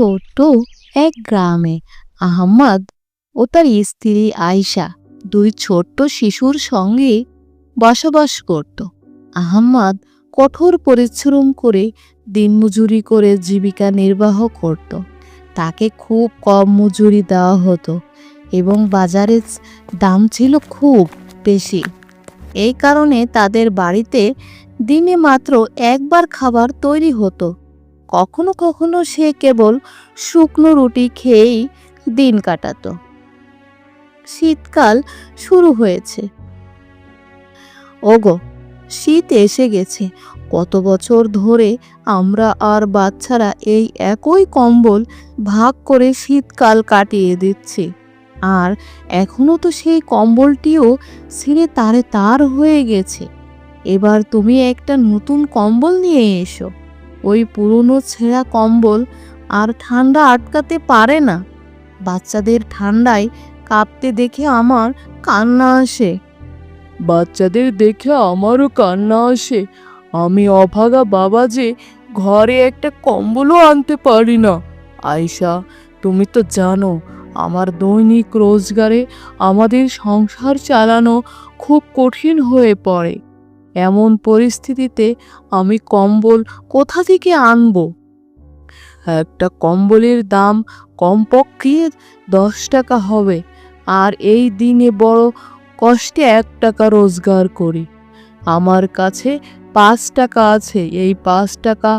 ছোট্ট এক গ্রামে আহম্মদ ও তার স্ত্রী আয়শা দুই ছোট্ট শিশুর সঙ্গে বসবাস করত। আহম্মদ কঠোর পরিশ্রম করে দিনমজুরি করে জীবিকা নির্বাহ করত। তাকে খুব কম মজুরি দেওয়া হতো এবং বাজারের দাম ছিল খুব বেশি। এই কারণে তাদের বাড়িতে দিনে মাত্র একবার খাবার তৈরি হতো। কখনো কখনো সে কেবল শুকনো রুটি খেয়েই দিন কাটাত। শীতকাল শুরু হয়েছে। ওগো, শীত এসে গেছে। কত বছর ধরে আমরা আর বাচ্চারা এই একই কম্বল ভাগ করে শীতকাল কাটিয়ে দিচ্ছি। আর এখনও তো সেই কম্বলটিও ছিঁড়ে তারে তার হয়ে গেছে। এবার তুমি একটা নতুন কম্বল নিয়ে এসো। ওই পুরনো ছেঁড়া কম্বল আর ঠান্ডা আটকাতে পারে না। বাচ্চাদের ঠান্ডায় কাঁপতে দেখে আমার কান্না আসে। বাচ্চাদের দেখে আমারও কান্না আসে। আমি অভাগা বাবা যে ঘরে একটা কম্বলও আনতে পারি না। আয়শা, তুমি তো জানো, আমার দৈনিক রোজগারে আমাদের সংসার চালানো খুব কঠিন হয়ে পড়ে। এমন পরিস্থিতিতে আমি কম্বল কোথা থেকে আনব? একটা কম্বলের দাম কমপক্ষে দশ টাকা হবে, আর এই দিনে বড় কষ্টে এক টাকা রোজগার করি। আমার কাছে পাঁচ টাকা আছে, এই পাঁচ টাকা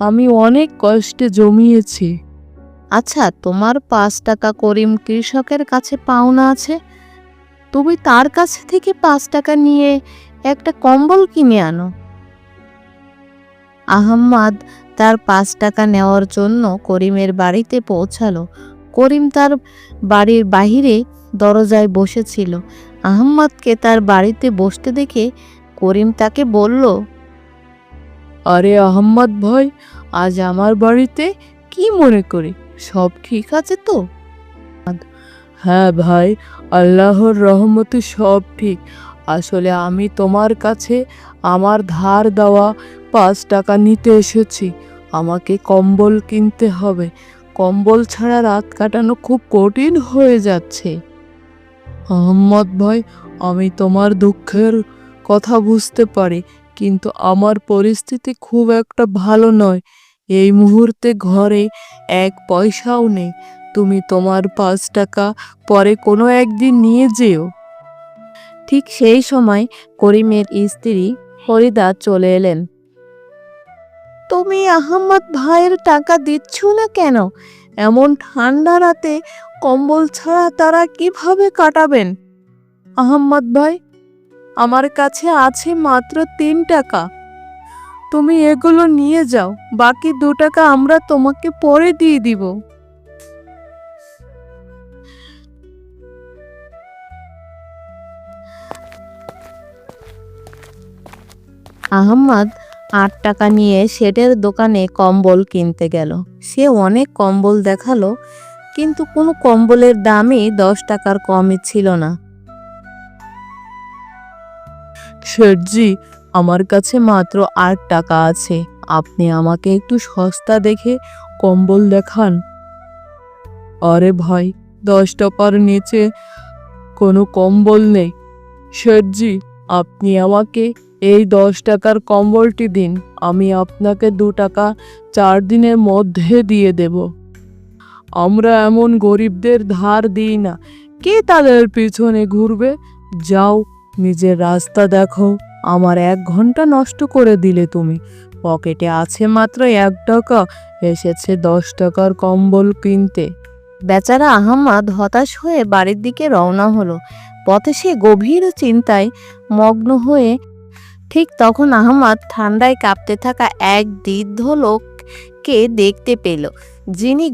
আমি অনেক কষ্টে জমিয়েছি। আচ্ছা তোমার পাঁচ টাকা করিম কৃষকের কাছে পাওনা আছে? তুমি তার কাছ থেকে পাঁচ টাকা নিয়ে একটা কম্বল কিনে আনো। আহম্মদ তার পাঁচ টাকা নেওয়ার জন্য করিমের বাড়িতে পৌঁছালো। করিম তার বাড়ির বাহিরে দরজায় বসেছিল। আহম্মদকে তার বাড়িতে বসতে দেখে করিম তাকে বলল, আরে আহম্মদ ভাই, আজ আমার বাড়িতে কি মনে করি? সব ঠিক আছে তো? হ্যাঁ ভাই, আল্লাহর রহমতে সব ঠিক। আসলে আমি তোমার কাছে আমার ধার দেওয়া পাঁচ টাকা নিতে এসেছি। আমাকে কম্বল কিনতে হবে। কম্বল ছাড়া রাত কাটানো খুব কঠিন হয়ে যাচ্ছে। আহম্মদ ভাই, আমি তোমার দুঃখের কথা বুঝতে পারি, কিন্তু আমার পরিস্থিতি খুব একটা ভালো নয়। এই মুহূর্তে ঘরে এক পয়সাও নেই। তুমি তোমার পাঁচ টাকা পরে কোনো একদিন নিয়ে যেও। ঠিক সেই সময় করিমের স্ত্রী ফরিদা চলে এলেন। তুমি আহম্মদ ভাইয়ের টাকা দিচ্ছ না কেন? এমন ঠান্ডা রাতে কম্বল ছাড়া তারা কীভাবে কাটাবেন? আহম্মদ ভাই আমার কাছে আছে মাত্র তিন টাকা। তুমি এগুলো নিয়ে যাও বাকি দু টাকা আমরা তোমাকে পরে দিয়ে দিব। আহম্মদ আট টাকা নিয়ে শেডের দোকানে কম্বল কিনতে গেল। সে অনেক কম্বল দেখাল, কিন্তু কোনো কম্বলের দামই দশ টাকার কমই ছিল না। শেঠজি, আমার কাছে মাত্র আট টাকা আছে, আপনি আমাকে একটু সস্তা দেখে কম্বল দেখান। আরে ভাই, দশ টাকার নিচে কোনো কম্বল নেই। শেঠজি, আপনি আমাকে এই দশ টাকার কম্বলটি দিন, আমি আপনাকে দু টাকা চার দিনের মধ্যে দিয়ে দেব। আমরা এমন গরিবদের ধার দিই না। কে তাদের পিছনে ঘুরবে? যাও, নিজের রাস্তা দেখো। আমার এক ঘণ্টা নষ্ট করে দিলে তুমি। পকেটে আছে মাত্র এক টাকা, এসেছে দশ টাকার কম্বল কিনতে। বেচারা আহম্মদ হতাশ হয়ে বাড়ির দিকে রওনা হলো। পথে সে গভীর চিন্তায় মগ্ন হয়ে ঠিক তখন আহম্মদ ঠান্ডায় কাঁপতে থাকা এক বৃদ্ধ লোককে দেখতে পেল, যিনি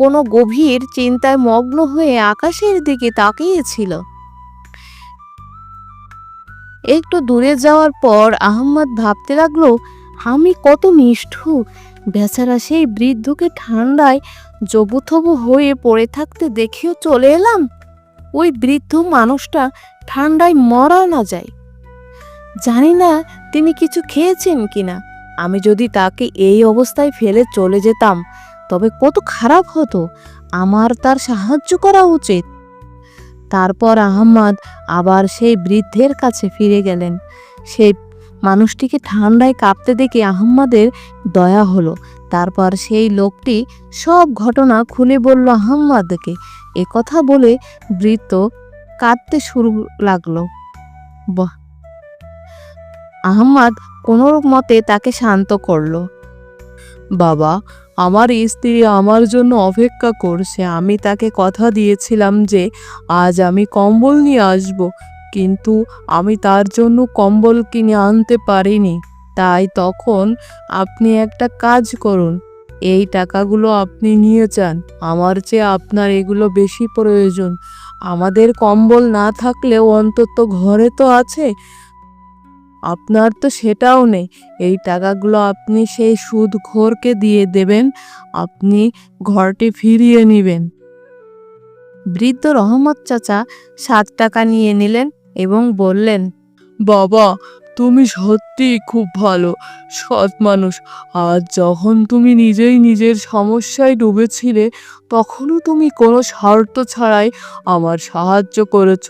কোনো গভীর চিন্তায় মগ্ন হয়ে আকাশের দিকে তাকিয়েছিল। একটু দূরে যাওয়ার পর আহম্মদ ভাবতে লাগল, আমি কত নিষ্ঠুর বেচারা সেই বৃদ্ধকে ঠান্ডায় জবুথবু হয়ে পড়ে থাকতে দেখেও চলে এলাম। ওই বৃদ্ধ মানুষটা ঠান্ডায় মরা না যায়। জানি না তিনি কিছু খেয়েছেন কিনা। আমি যদি তাকে এই অবস্থায় ফেলে চলে যেতাম, তবে কত খারাপ হতো। আমার তার সাহায্য করা উচিত। তারপর আহম্মদ আবার সেই বৃদ্ধের কাছে ফিরে গেলেন। সেই মানুষটিকে ঠান্ডায় কাঁপতে দেখে আহম্মদের দয়া হলো। তারপর সেই লোকটি সব ঘটনা খুলে বলল আহম্মদকে। কথা বলে বৃত্ত কাঁদতে শুরু লাগল। বাহ! আহম্মদ কোনো মতে তাকে শান্ত করল। বাবা, আমার স্ত্রী আমার জন্য অপেক্ষা করছে। আমি তাকে কথা দিয়েছিলাম যে আজ আমি কম্বল নিয়ে আসব, কিন্তু আমি তার জন্য কম্বল কিনে আনতে পারিনি। তাই তখন আপনি একটা কাজ করুন। এই টাকাগুলো আপনি নিয়ে যান। আমার চেয়ে আপনার এগুলো বেশি প্রয়োজন। আমাদের কম্বল না থাকলেও অন্তত ঘরে তো আছে। আপনার তো সেটাও নেই। এই টাকাগুলো আপনি সেই সুদ ঘোরকে দিয়ে দেবেন, আপনি ঘরটি ফিরিয়ে নেবেন। বৃদ্ধ রহমত চাচা সাত টাকা নিয়ে নিলেন এবং বললেন, বাবা তুমি সত্যি খুব ভালো, সৎ মানুষ। আর যখন তুমি নিজেই নিজের সমস্যায় ডুবেছিলে, তখনও তুমি কোনো স্বার্থ ছাড়াই আমার সাহায্য করেছ।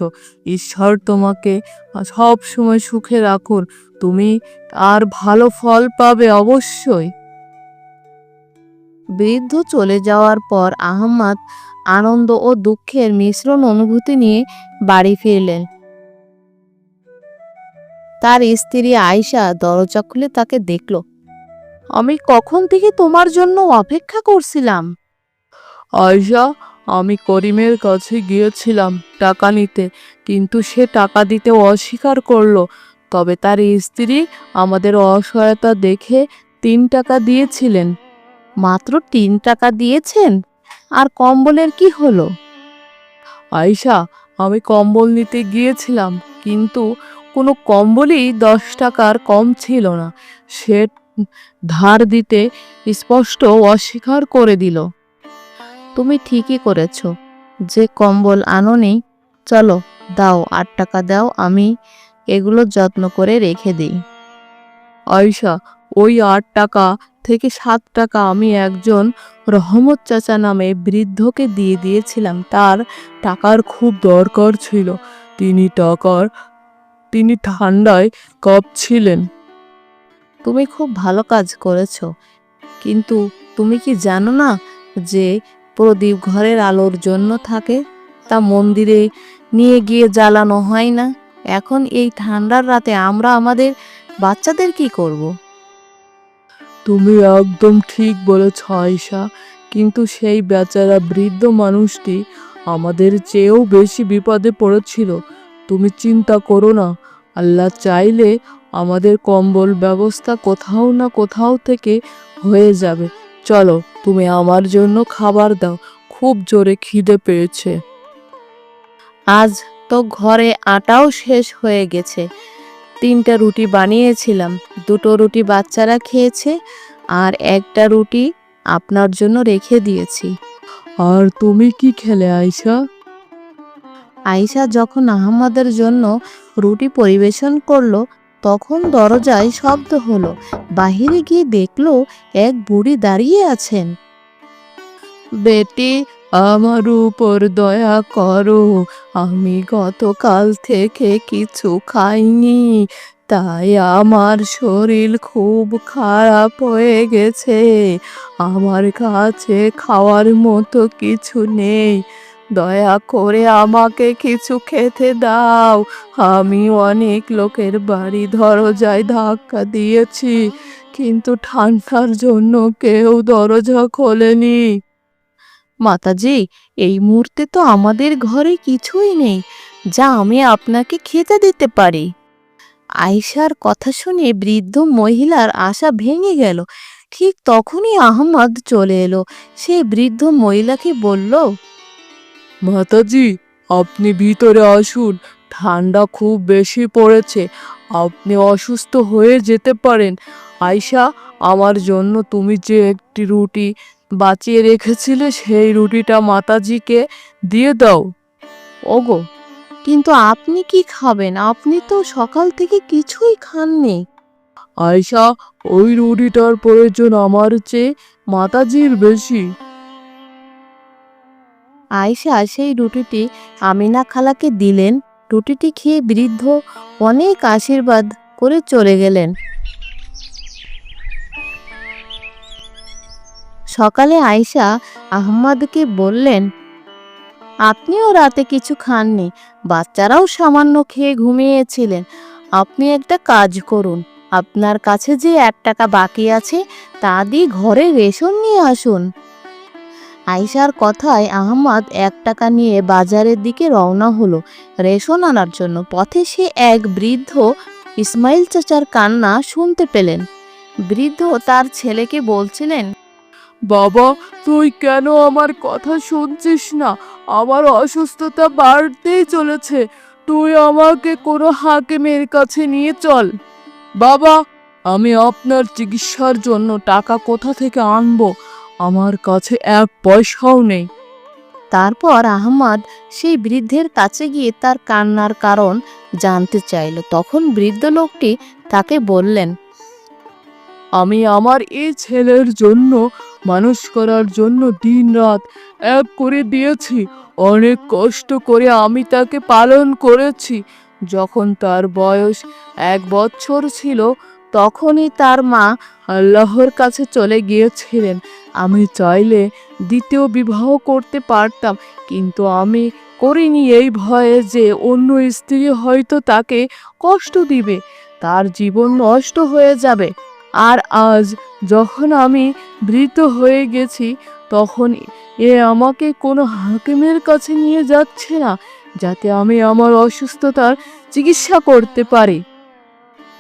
ঈশ্বর তোমাকে সব সময় সুখে রাখুন। তুমি আর ভালো ফল পাবে অবশ্যই। বৃদ্ধ চলে যাওয়ার পর আহম্মদ আনন্দ ও দুঃখের মিশ্রণ অনুভূতি নিয়ে বাড়ি ফিরলেন। তার স্ত্রী আয়শা দরজা খুলে তাকে দেখল। আমি কখন থেকে তোমার জন্য অপেক্ষা করছিলাম? আয়শা আমি করিমের কাছে গিয়েছিলাম টাকা নিতে কিন্তু সে টাকা দিতে অস্বীকার করল। তবে তার স্ত্রী আমাদের অসহায়তা দেখে তিন টাকা দিয়েছিলেন। মাত্র তিন টাকা দিয়েছেন? আর কম্বলের কি হলো? আয়শা আমি কম্বল নিতে গিয়েছিলাম কিন্তু কোনো কম্বলই দশ টাকার কম ছিল না। সে ধার দিতে স্পষ্ট অস্বীকার করে দিল। তুমি ঠিকই করেছ। যে কম্বল আনো আনোনি, চলো দাও, আট টাকা দাও, আমি এগুলো যত্ন করে রেখে দিই। আয়শা, ওই আট টাকা থেকে সাত টাকা আমি একজন রহমত চাচা নামে বৃদ্ধকে দিয়ে দিয়েছিলাম। তার টাকার খুব দরকার ছিল। তিনি টাকার তিনি ঠান্ডায় কাঁপছিলেন। তুমি খুব ভালো কাজ করেছ কিন্তু তুমি কি জানো না যে প্রদীপ ঘরের আলোর জন্য থাকে? তা মন্দিরে নিয়ে গিয়ে জ্বালানো হয় না? এখন এই ঠান্ডার রাতে আমরা আমাদের বাচ্চাদের কি করব। তুমি একদম ঠিক বলেছ আয়শা। কিন্তু সেই বেচারা বৃদ্ধ মানুষটি আমাদের চেয়েও বেশি বিপদে পড়েছিল। তুমি চিন্তা করো না। আল্লাহ চাইলে আমাদের কম্বল ব্যবস্থা কোথাও না কোথাও থেকে হয়ে যাবে। চলো তুমি আমার জন্য খাবার দাও। খুব জোরে খিদে পেয়েছে। আজ তো ঘরে আটাও শেষ হয়ে গেছে। তিনটা রুটি বানিয়েছিলাম। দুটো রুটি বাচ্চারা খেয়েছে আর একটা রুটি আপনার জন্য রেখে দিয়েছি। আর তুমি কি খেলে আয়শা? আয়শা যখন আহমদের জন্য রুটি পরিবেশন করল, তখন দরজায় শব্দ হলো। বাহিরে গিয়ে দেখল এক বুড়ি দাঁড়িয়ে আছেন। বেটি, আমার উপর দয়া করো। আমি গতকাল থেকে কিছু খাইনি, তাই আমার শরীর খুব খারাপ হয়ে গেছে। আমার কাছে খাওয়ার মতো কিছু নেই। দয়া করে আমাকে কিছু খেতে দাও। আমি অনেক লোকের বাড়ি দরজায় ধাক্কা দিয়েছি, কিন্তু ঠান্ডার জন্য কেউ দরজা খোলেনি। মাতাজি, এই মুহূর্তে তো আমাদের ঘরে কিছুই নেই। যা আমি আপনাকে খেতে দিতে পারি। আয়শার কথা শুনে বৃদ্ধ মহিলার আশা ভেঙে গেল। ঠিক তখনই আহমদ চলে এলো। সে বৃদ্ধ মহিলাকে বলল মাতাজি আপনি ভিতরে আসুন। ঠান্ডা খুব বেশি পড়েছে। আপনি অসুস্থ হয়ে যেতে পারেন। আয়শা আমার জন্য তুমি যে একটি রুটি বাঁচিয়ে রেখেছিলে সেই রুটিটা মাতাজিকে দিয়ে দাও। ওগো কিন্তু আপনি কি খাবেন? আপনি তো সকাল থেকে কিছুই খাননি। আয়শা ওই রুটিটার প্রয়োজন আমার চেয়ে মাতাজির বেশি। আয়শা সেই রুটিটি আমিনা খালাকে দিলেন। রুটিটি খেয়ে বৃদ্ধ অনেক আশীর্বাদ করে চলে গেলেন। সকালে আয়শা আহম্মদকে বললেন, আপনিও রাতে কিছু খাননি। বাচ্চারাও সামান্য খেয়ে ঘুমিয়েছিলেন। আপনি একটা কাজ করুন। আপনার কাছে যে এক টাকা বাকি আছে, তা দিয়ে ঘরে রেশন নিয়ে আসুন। আয়শার কথায় আহমদ এক টাকা নিয়ে বাজারের দিকে রওনা হলো রেশন আনার জন্য। পথে সে এক বৃদ্ধ ইসমাইল চাচার কান্না শুনতে পেলেন। বৃদ্ধ তার ছেলেকে বলছিলেন, বাবা, তুই কেন আমার কথা শুনছিস না? আমার অসুস্থতা বাড়তেই চলেছে। তুই আমাকে কোনো হাকিমের কাছে নিয়ে চল। বাবা, আমি আপনার চিকিৎসার জন্য টাকা কোথা থেকে আনব? আমার কাছে এক পয়সাও নেই। তারপর আহমদ সেই বৃদ্ধের কাছে গিয়ে তার কান্নার কারণ জানতে চাইল। তখন বৃদ্ধ লোকটি তাকে বললেন আমি আমার এই ছেলের জন্য মানুষ করার জন্য দিন রাত এক করে দিয়েছি। অনেক কষ্ট করে আমি তাকে পালন করেছি। যখন তার বয়স এক বছর ছিল তখনই তার মা আল্লাহর কাছে চলে গিয়েছিলেন। আমি চাইলে দ্বিতীয় বিবাহ করতে পারতাম, কিন্তু আমি করিনি এই ভয়ে যে অন্য স্ত্রী হয়তো তাকে কষ্ট দিবে, তার জীবন নষ্ট হয়ে যাবে। আর আজ যখন আমি বৃত হয়ে গেছি, তখন এ আমাকে কোনো হাকিমের কাছে নিয়ে যাচ্ছে না, যাতে আমি আমার অসুস্থতার চিকিৎসা করতে পারি।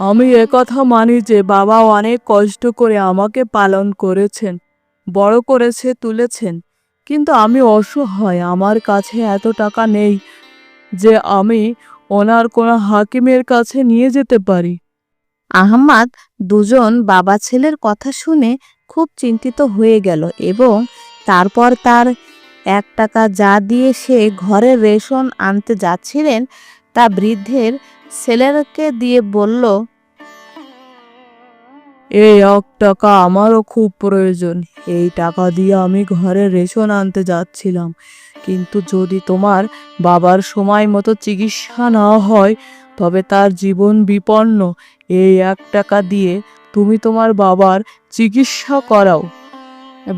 আমি একথা মানি যে বাবা অনেক কষ্ট করে আমাকে পালন করেছেন, বড় করেছে, তুলেছেন। কিন্তু আমি অসহায়, আমার কাছে এত টাকা নেই যে আমি ওনার কোনো হাকিমের কাছে নিয়ে যেতে পারি। আহমাদ দুজন বাবা ছেলের কথা শুনে খুব চিন্তিত হয়ে গেল এবং তারপর তার এক টাকা যা দিয়ে সে ঘরের রেশন আনতে যাচ্ছিলেন তা বৃদ্ধের ছেলেকে দিয়ে বলল এই এক টাকা আমারও খুব প্রয়োজন। এই টাকা দিয়ে আমি ঘরে রেশন আনতে যাচ্ছিলাম। কিন্তু যদি তোমার বাবার সময় মতো চিকিৎসা না হয় তবে তার জীবন বিপন্ন। এই এক টাকা দিয়ে তুমি তোমার বাবার চিকিৎসা করাও।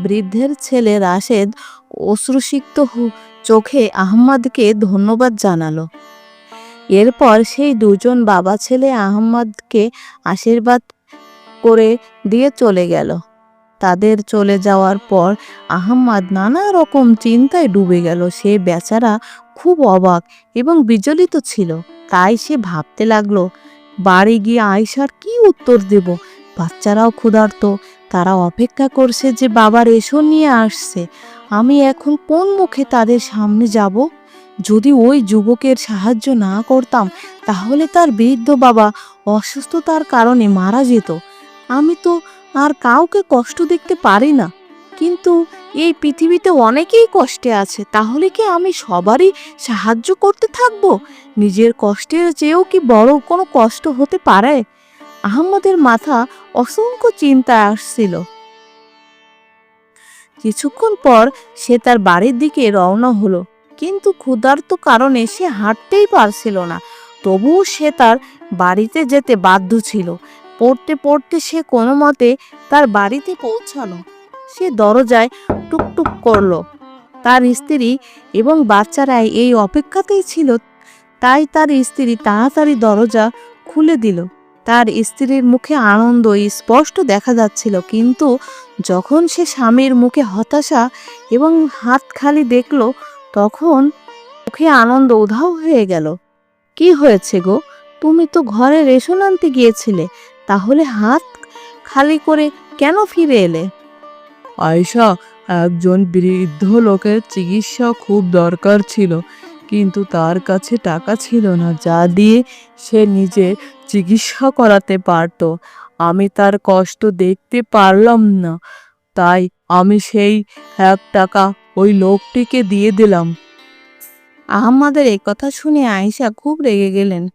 বৃদ্ধের ছেলে রাশেদ অশ্রুসিক্ত চোখে আহম্মদকে ধন্যবাদ জানালো। এরপর সেই দুজন বাবা ছেলে আহম্মদকে আশীর্বাদ করে দিয়ে চলে গেল। তাদের চলে যাওয়ার পর আহম্মদ নানা রকম চিন্তায় ডুবে গেল। সে বেচারা খুব অবাক এবং বিচলিত ছিল। তাই সে ভাবতে লাগল, বাড়ি গিয়ে আয়সার কি উত্তর দেব? বাচ্চারাও ক্ষুধার্ত, তারা অপেক্ষা করছে যে বাবা রেশন নিয়ে আসছে। আমি এখন কোন মুখে তাদের সামনে যাব? যদি ওই যুবকের সাহায্য না করতাম, তাহলে তার বৃদ্ধ বাবা অসুস্থতার কারণে মারা যেত। আমি তো আর কাউকে কষ্ট দেখতে পারি না। কিন্তু এই পৃথিবীতে অনেকেই কষ্টে আছে, তাহলে কি আমি সবারই সাহায্য করতে থাকব? নিজের কষ্টের চেয়েও কি বড় কোনো কষ্ট হতে পারে? আহম্মদের মাথা অসংখ্য চিন্তায় আসছিল। কিছুক্ষণ পর সে তার বাড়ির দিকে রওনা হলো। কিন্তু ক্ষুধার্ত কারণে সে হাঁটতেই পারছিল না। তবুও সে তার বাড়িতে যেতে বাধ্য ছিল। পড়তে পড়তে সে কোনো মতে তার বাড়িতে পৌঁছালো। সে দরজায় টুকটুক করল। তার স্ত্রী এবং বাচ্চারা এই অপেক্ষাতেই ছিল। তাই তার স্ত্রী তাড়াতাড়ি দরজা খুলে দিল। তার স্ত্রীর মুখে আনন্দ স্পষ্ট দেখা যাচ্ছিল। কিন্তু যখন সে স্বামীর মুখে হতাশা এবং হাত খালি দেখল তখন মুখে আনন্দ উধাও হয়ে গেল। কি হয়েছে গো? তুমি তো ঘরে রেশন আনতে গিয়েছিলে, তাহলে হাত খালি করে কেন ফিরে এলে? আয়শা, একজন বৃদ্ধ লোকের চিকিৎসা খুব দরকার ছিল, কিন্তু তার কাছে টাকা ছিল না, যা দিয়ে সে নিজে চিকিৎসা করাতে পারত। আমি তার কষ্ট দেখতে পারলাম না, তাই আমি সেই এক টাকা ওই লোকটিকে দিয়ে দিলাম। আহম্মদের এই কথা শুনে আয়েশা খুব রেগে গেলেন।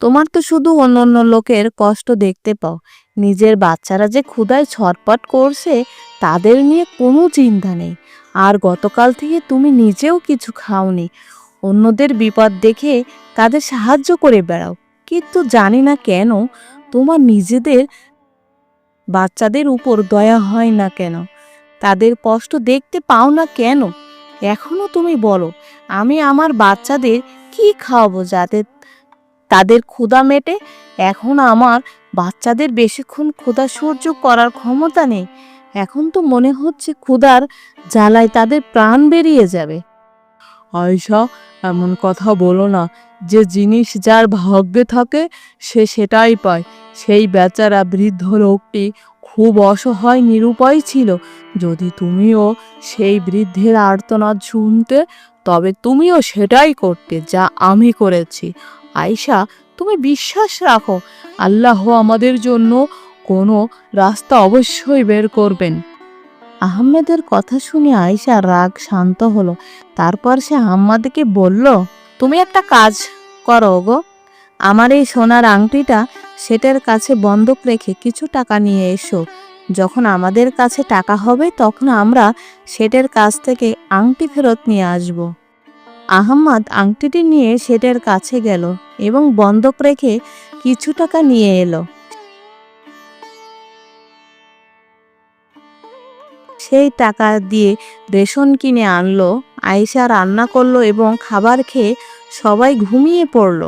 তোমার তো শুধু অন্য অন্য লোকের কষ্ট দেখতে পাও। নিজের বাচ্চারা যে ক্ষুধায় ছটপট করছে, তাদের নিয়ে কোনো চিন্তা নেই। আর গতকাল থেকে তুমি নিজেও কিছু খাওনি। অন্যদের বিপদ দেখে তাদের সাহায্য করে বেড়াও। কিন্তু জানি না কেন, তোমার নিজেদের বাচ্চাদের উপর দয়া হয় না কেন? তাদের কষ্ট দেখতে পাও না কেন? এখনও তুমি বলো, আমি আমার বাচ্চাদের কি খাওয়াবো যাতে তাদের ক্ষুধা মেটে? এখন আমার বাচ্চাদের বেশিক্ষণ ক্ষুধা সহ্য করার ক্ষমতা নেই। এখন তো মনে হচ্ছে ক্ষুধার জ্বালায় তাদের প্রাণ বেরিয়ে যাবে। আয়শা, এমন কথা বলো না। যে জিনিস যার ভাগ্যে থাকে, সে সেটাই পায়। সেই বেচারা বৃদ্ধ লোকটি খুব অসহায় নিরুপায় ছিল। যদি তুমিও সেই বৃদ্ধের আর্তনাদ শুনতে, তবে তুমিও সেটাই করতে যা আমি করেছি। আয়শা, তুমি বিশ্বাস রাখো, আল্লাহ আমাদের জন্য কোনো রাস্তা অবশ্যই বের করবেন। আহমেদের কথা শুনে আয়শা রাগ শান্ত হলো। তারপর সে আহম্মদকে বলল, তুমি একটা কাজ করো গো। আমার এই সোনার আংটিটা সেটার কাছে বন্ধক রেখে কিছু টাকা নিয়ে এসো। যখন আমাদের কাছে টাকা হবে, তখন আমরা সেটের কাছ থেকে আংটি ফেরত নিয়ে আসব। আহম্মদ আংটিটি নিয়ে সেটের কাছে গেল এবং বন্ধক রেখে কিছু টাকা নিয়ে এলো। সেই টাকা দিয়ে রেশন কিনে আনলো, আয়েশা রান্না করল এবং খাবার খেয়ে সবাই ঘুমিয়ে পড়ল।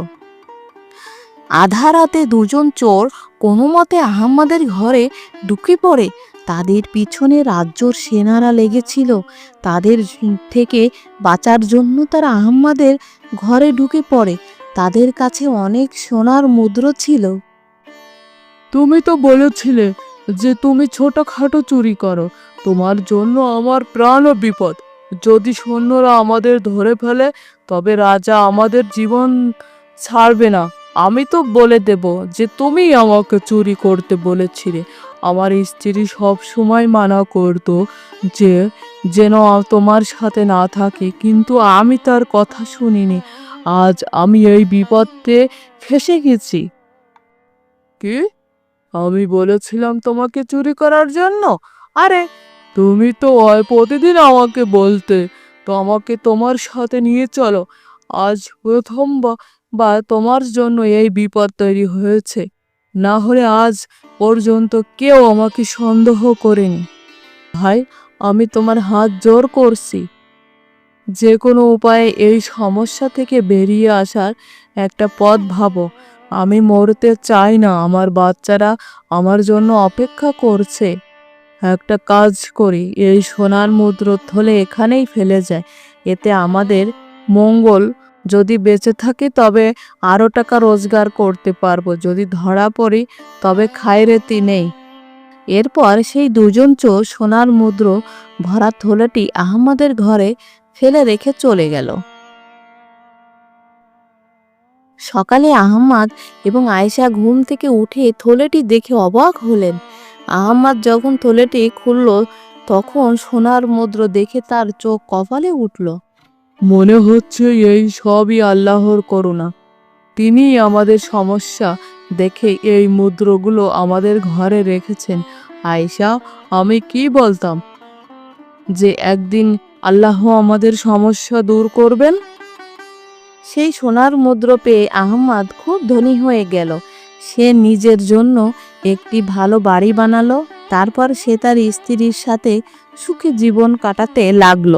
আধা রাতে দুজন চোর কোনো মতে আহম্মদের ঘরে ঢুকে পড়ে। তাদের পিছনে রাজ্যর সেনারা লেগেছিল। তাদের থেকে বাঁচার জন্য তারা আহম্মদের ঘরে ঢুকে পড়ে। তাদের কাছে অনেক সোনার মুদ্র ছিল। তুমি তো বলেছিলে যে তুমি ছোটখাটো চুরি করো। তোমার জন্য আমার প্রাণও বিপদ। যদি সৈন্যরা আমাদের ধরে ফেলে, তবে রাজা আমাদের জীবন ছাড়বে না। আমি তো বলে দেব যে তুমি আমাকে চুরি করতে বলেছিলে। আমার স্ত্রী সব সময় মানা করতো যে, যেন তোমার সাথে না থাকে, কিন্তু আমি তার কথা শুনিনি। আজ আমি এই বিপদে ফেসে গেছি। কি? আমি বলেছিলাম তোমাকে চুরি করার জন্য? আরে, তুমি তো প্রতিদিন আমাকে বলতে, তো আমাকে তোমার সাথে নিয়ে চলো। আজ প্রথম বা- তোমার জন্য এই বিপদ তৈরি হয়েছে, না হলে আজ পর্যন্ত কেউ আমাকে সন্দেহ করেনি। ভাই, আমি তোমার হাত জোর করছি। যে কোনো উপায়ে এই সমস্যা থেকে বেরিয়ে আসার একটা পথ ভাবো। আমি মরতে চাই না, আমার বাচ্চারা আমার জন্য অপেক্ষা করছে। একটা কাজ করি, এই সোনার মুদ্র থলে এখানেই ফেলে যায়। এতে আমাদের মঙ্গল যদি বেঁচে থাকি তবে আরও টাকা রোজগার করতে পারব। যদি ধরা পড়ি তবে খায়রেতি নেই। এরপর সেই দুজন চোর সোনার মুদ্র ভরা থলেটি আহমদের ঘরে ফেলে রেখে চলে গেল। সকালে আহম্মদ এবং আয়েশা ঘুম থেকে উঠে থলেটি দেখে অবাক হলেন। আহম্মদ যখন থলেটি খুলল, তখন সোনার মুদ্র দেখে তার চোখ কপালে উঠল। মনে হচ্ছে এই সবই আল্লাহর করুণা। তিনি আমাদের সমস্যা দেখে এই মুদ্রগুলো আমাদের ঘরে রেখেছেন। আয়শা, আমি কি বলতাম? যে একদিন আল্লাহ আমাদের সমস্যা দূর করবেন? সেই সোনার মুদ্র পেয়ে আহম্মদ খুব ধনী হয়ে গেল। সে নিজের জন্য একটি ভালো বাড়ি বানালো, তারপর সে তার স্ত্রীর সাথে সুখে জীবন কাটাতে লাগল।